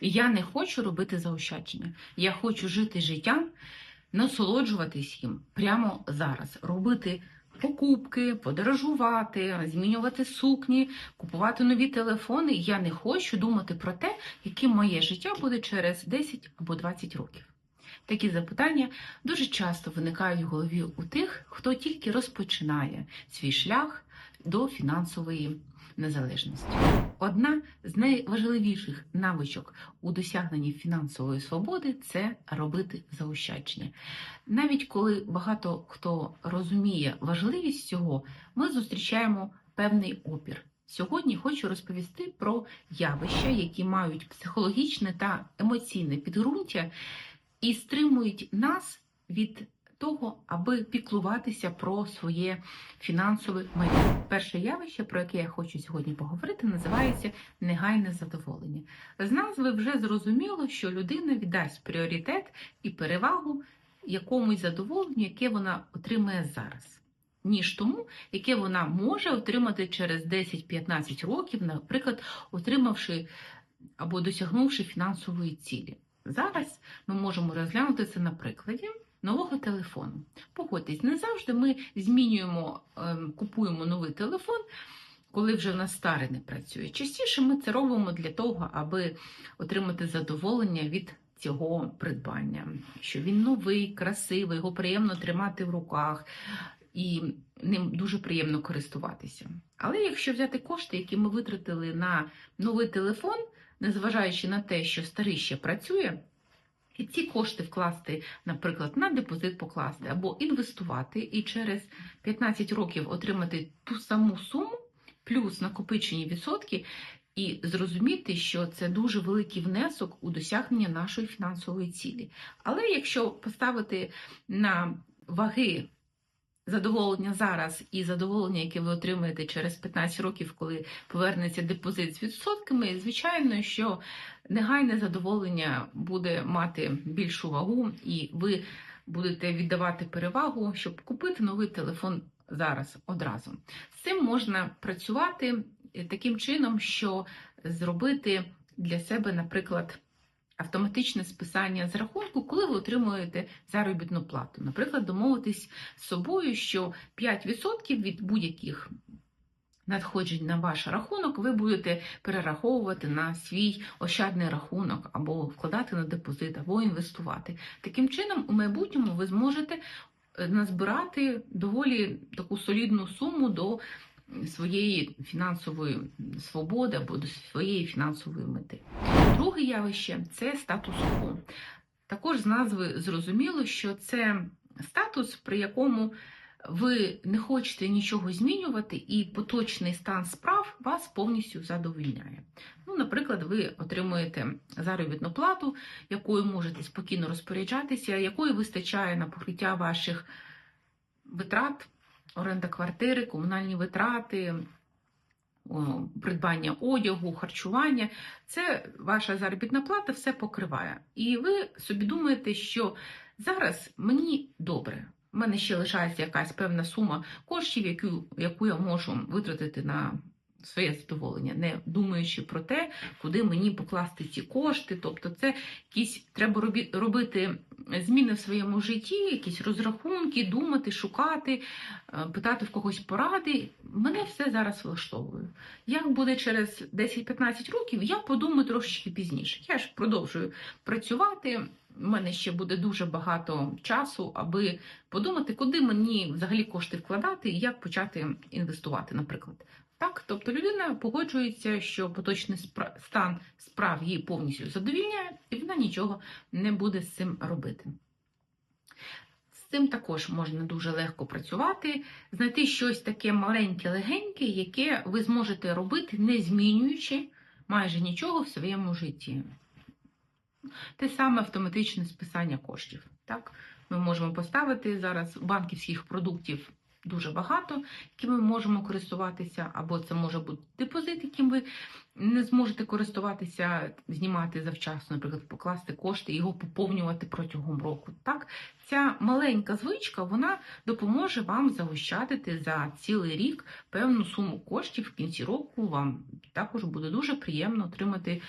Я не хочу робити заощадження. Я хочу жити життям, насолоджуватись їм прямо зараз, робити покупки, подорожувати, змінювати сукні, купувати нові телефони. Я не хочу думати про те, яким моє життя буде через 10 або 20 років. Такі запитання дуже часто виникають в голові у тих, хто тільки розпочинає свій шлях до фінансової незалежності. Одна з найважливіших навичок у досягненні фінансової свободи це робити заощадження. Навіть коли багато хто розуміє важливість цього, ми зустрічаємо певний опір. Сьогодні хочу розповісти про явища, які мають психологічне та емоційне підґрунтя і стримують нас від того, аби піклуватися про своє фінансове майбутнє. Перше явище, про яке я хочу сьогодні поговорити, називається негайне задоволення. З назви вже зрозуміло, що людина віддасть пріоритет і перевагу якомусь задоволенню, яке вона отримає зараз, ніж тому, яке вона може отримати через 10-15 років, наприклад, отримавши або досягнувши фінансової цілі. Зараз ми можемо розглянути це на прикладі нового телефону. Погодьтесь, не завжди ми змінюємо, ем, купуємо новий телефон, коли вже в нас старий не працює. Частіше ми це робимо для того, аби отримати задоволення від цього придбання, що він новий, красивий, його приємно тримати в руках. І ним дуже приємно користуватися. Але якщо взяти кошти, які ми витратили на новий телефон, незважаючи на те, що старий ще працює, і ці кошти вкласти, наприклад, на депозит покласти або інвестувати, і через 15 років отримати ту саму суму, плюс накопичені відсотки, і зрозуміти, що це дуже великий внесок у досягнення нашої фінансової цілі. Але якщо поставити на ваги задоволення зараз і задоволення, яке ви отримаєте через 15 років, коли повернеться депозит з відсотками, звичайно, що негайне задоволення буде мати більшу вагу, і ви будете віддавати перевагу, щоб купити новий телефон зараз одразу. З цим можна працювати таким чином, що зробити для себе, наприклад, автоматичне списання з рахунку, коли ви отримуєте заробітну плату. Наприклад, домовитись з собою, що 5% від будь-яких надходжень на ваш рахунок ви будете перераховувати на свій ощадний рахунок, або вкладати на депозит, або інвестувати. Таким чином, у майбутньому ви зможете е, назбирати доволі таку солідну суму до своєї фінансової свободи або до своєї фінансової мети. Друге явище це статус-кво. Також з назви зрозуміло, що це статус, при якому ви не хочете нічого змінювати, і поточний стан справ вас повністю задовольняє. Ну, Наприклад, ви отримуєте заробітну плату, якою можете спокійно розпоряджатися, якої вистачає на покриття ваших витрат, оренда квартири, комунальні витрати. Придбання одягу, харчування, це ваша заробітна плата все покриває. І ви собі думаєте, що зараз мені добре, у мене ще лишається якась певна сума коштів, яку, яку я можу витратити на своє задоволення, не думаючи про те, куди мені покласти ці кошти. Тобто, це якісь треба робити зміни в своєму житті, якісь розрахунки, думати, шукати, е, питати в когось поради. Мене все зараз влаштовує. Як буде через 10-15 років, я подумаю трошечки пізніше. Я ж продовжую працювати. У мене ще буде дуже багато часу, аби подумати, куди мені взагалі кошти вкладати і як почати інвестувати, наприклад. Так, тобто людина погоджується, що поточний стан справ її повністю задовільняє, і вона нічого не буде з цим робити. З цим також можна дуже легко працювати, знайти щось таке маленьке, легеньке, яке ви зможете робити, не змінюючи майже нічого в своєму житті. Те саме автоматичне списання коштів. Так? Ми можемо поставити зараз банківських продуктів дуже багато, якими ми можемо користуватися, або це може бути депозит, яким ви не зможете користуватися, знімати завчасно, наприклад, покласти кошти і його поповнювати протягом року. Так, ця маленька звичка вона допоможе вам заощадити за цілий рік певну суму коштів в кінці року. Вам також буде дуже приємно отримати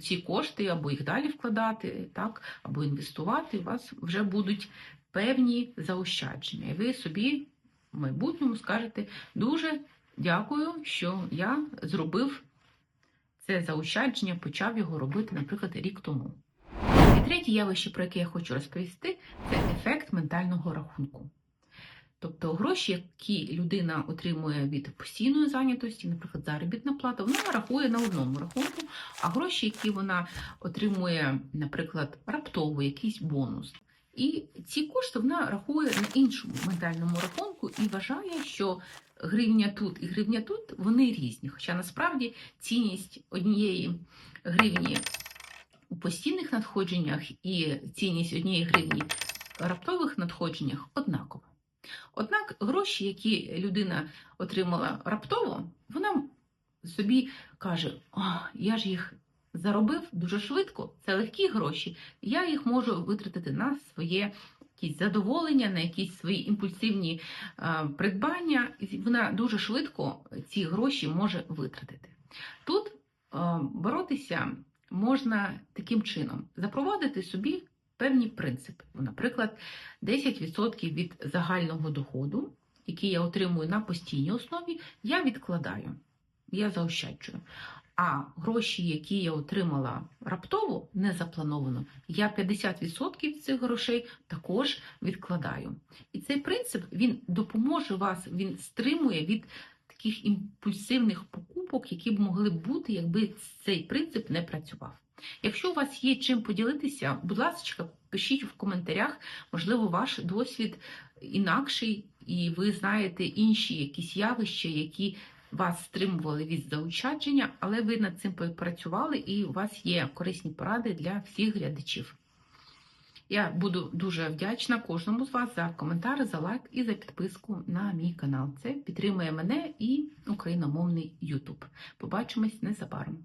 ці кошти або їх далі вкладати, так, або інвестувати. У вас вже будуть певні заощадження, і ви собі в майбутньому скажете дуже дякую, що я зробив це заощадження, почав його робити, наприклад, рік тому. І третє явище, про яке я хочу розповісти, це ефект ментального рахунку. Тобто гроші, які людина отримує від постійної зайнятості, наприклад, заробітна плата, вона рахує на одному рахунку, а гроші, які вона отримує, наприклад, раптово, якийсь бонус. І ці кошти вона рахує на іншому ментальному рахунку і вважає, що гривня тут і гривня тут вони різні. Хоча насправді цінність однієї гривні у постійних надходженнях і цінність однієї гривні в раптових надходженнях однакова. Однак гроші, які людина отримала раптово, вона собі каже: О, я ж їх заробив дуже швидко, це легкі гроші, я їх можу витратити на своє якісь задоволення, на якісь свої імпульсивні е, придбання, вона дуже швидко ці гроші може витратити. Тут е, боротися можна таким чином: запровадити собі певні принципи. Наприклад, 10% від загального доходу, який я отримую на постійній основі, я відкладаю, я заощаджую. А гроші, які я отримала раптово, не заплановано, я 50% цих грошей також відкладаю. І цей принцип він допоможе вас, він стримує від таких імпульсивних покупок, які б могли бути, якби цей принцип не працював. Якщо у вас є чим поділитися, будь ласка, пишіть в коментарях, можливо, ваш досвід інакший, і ви знаєте інші якісь явища, які вас стримували від заощадження, але ви над цим попрацювали і у вас є корисні поради для всіх глядачів. Я буду дуже вдячна кожному з вас за коментар, за лайк і за підписку на мій канал. Це підтримує мене і україномовний YouTube. Побачимось незабаром.